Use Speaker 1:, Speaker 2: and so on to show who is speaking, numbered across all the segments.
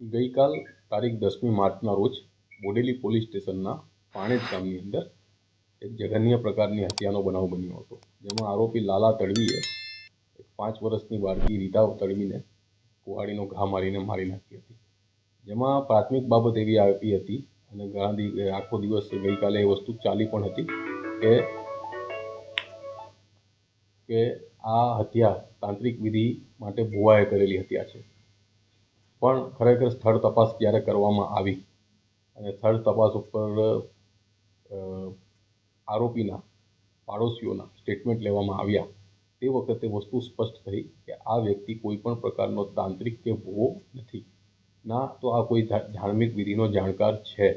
Speaker 1: ગઈકાલ તારીખ દસમી માર્ચના રોજ બોડેલી પોલીસ સ્ટેશનના પાણેજ ગામની અંદર એક જઘન્ય પ્રકારની હત્યાનો બનાવ બન્યો હતો. જેમાં આરોપી લાલા તડવીએ એક પાંચ વર્ષની બાળકી રીતા તડવીને કુહાડીનો ઘા મારીને મારી નાખી હતી. જેમાં પ્રાથમિક બાબત એવી આપી હતી અને ઘણા આખો દિવસ ગઈકાલે એ વસ્તુ ચાલી પણ હતી કે કે આ હત્યા તાંત્રિક વિધિ માટે ભુવાએ કરેલી હત્યા છે. પણ ખરેખર સ્થળ તપાસ ક્યારે કરવામાં આવી? અને સ્થળ તપાસ ઉપર આરોપીના પાડોશીઓના સ્ટેટમેન્ટ લેવામાં આવ્યા. તે વખતે વસ્તુ સ્પષ્ટ થઈ કે આ વ્યક્તિ કોઈ પણ પ્રકારનો તાંત્રિક કે ભૂવો નથી. ના, તો આ કોઈ ધાર્મિક વિધિનો જાણકાર છે.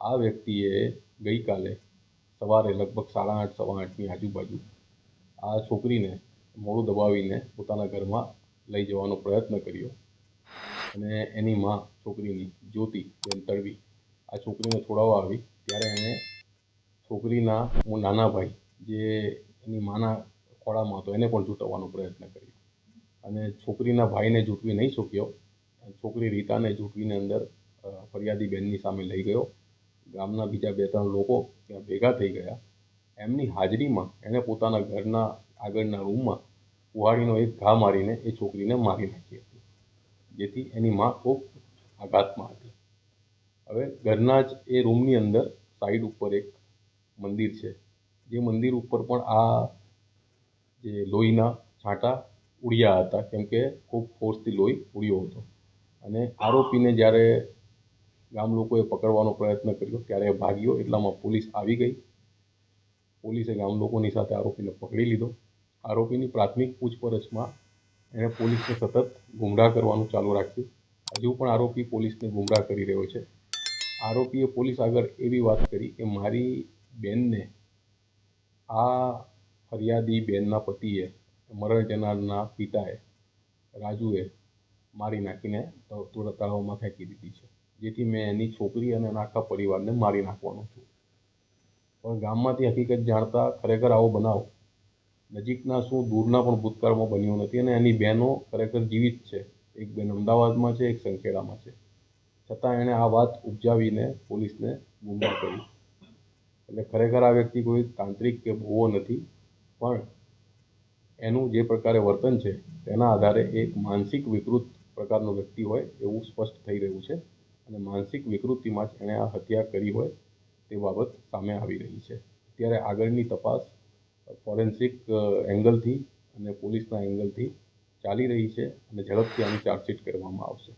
Speaker 1: આ વ્યક્તિએ ગઈકાલે સવારે લગભગ સાડા આઠ, સવા આઠની આજુબાજુ આ છોકરીને મોડું દબાવીને પોતાના ઘરમાં લઈ જવાનો પ્રયત્ન કર્યો. અને એની માં છોકરીની જ્યોતિ બેન તડવી, આ છોકરીને છોડાવવા આવી. ત્યારે એણે છોકરીના, હું નાના ભાઈ, જે એની માના ખોળામાં હતો, એને પણ જૂંટવવાનો પ્રયત્ન કર્યો. અને છોકરીના ભાઈને જૂંટવી નહીં શક્યો. છોકરી રીતાને જૂંટવીને અંદર ફરિયાદી બેનની સામે લઈ ગયો. ગામના બીજા બે ત્રણ લોકો ત્યાં ભેગા થઈ ગયા. એમની હાજરીમાં એણે પોતાના ઘરના આગળના રૂમમાં કુહાડીનો એક ઘા મારીને એ છોકરીને મારી નાખી હતી જેથી એની માં ખૂબ આઘાતમાં હતી. હવે ઘરના જ એ રૂમની અંદર સાઈડ ઉપર એક મંદિર છે. જે મંદિર ઉપર પણ આ જે લોહીના છાંટા ઉડ્યા હતા, કેમ કે ખૂબ ફોર્સથી લોહી ઉડ્યો હતો. અને આરોપીને જ્યારે ગામ લોકોએ પકડવાનો પ્રયત્ન કર્યો, ત્યારે એ ભાગ્યો એટલામાં પોલીસ આવી ગઈ. પોલીસે ગામ લોકોની સાથે આરોપીને પકડી લીધો. આરોપીની પ્રાથમિક પૂછપરછમાં એણે પોલીસને સતત ગુમરાહ કરવાનું ચાલુ રાખ્યું. હજુ પણ આરોપી પોલીસને ગુમરાહ કરી રહ્યો છે. આરોપીએ પોલીસ આગળ એવી વાત કરી કે મારી બેનને આ ફરિયાદી બેનના પતિએ, મરણ જનારના પિતાએ, રાજુએ મારી નાખીને તળાવમાં ફેંકી દીધી છે. જેથી મેં એની છોકરી અને એના આખા પરિવારને મારી નાખવાનો છું. પણ ગામમાંથી હકીકત જાણતા ખરેખર આવો બનાવ નજીકના શું દૂરના પણ ભૂતકાળમાં બન્યો નથી અને એની બહેનો ખરેખર જીવિત છે. એક બેન અમદાવાદમાં છે, એક સંખેડામાં છે. છતાં એણે આ વાત ઉપજાવીને પોલીસને ગુમરાહ કરી. એટલે ખરેખર આ વ્યક્તિ કોઈ તાંત્રિક કે ભૂવો નથી, પણ એનું જે પ્રકારે વર્તન છે, તેના આધારે એક માનસિક વિકૃત પ્રકારનો વ્યક્તિ હોય એવું સ્પષ્ટ થઈ રહ્યું છે અને માનસિક વિકૃતિમાં જ એણે આ હત્યા કરી હોય તે બાબત સામે આવી રહી છે. ત્યારે આગળની તપાસ ફોરેન્સિક એંગલથી અને પોલીસના એંગલથી ચાલી રહી છે અને ઝડપથી આની ચાર્જશીટ કરવામાં આવશે.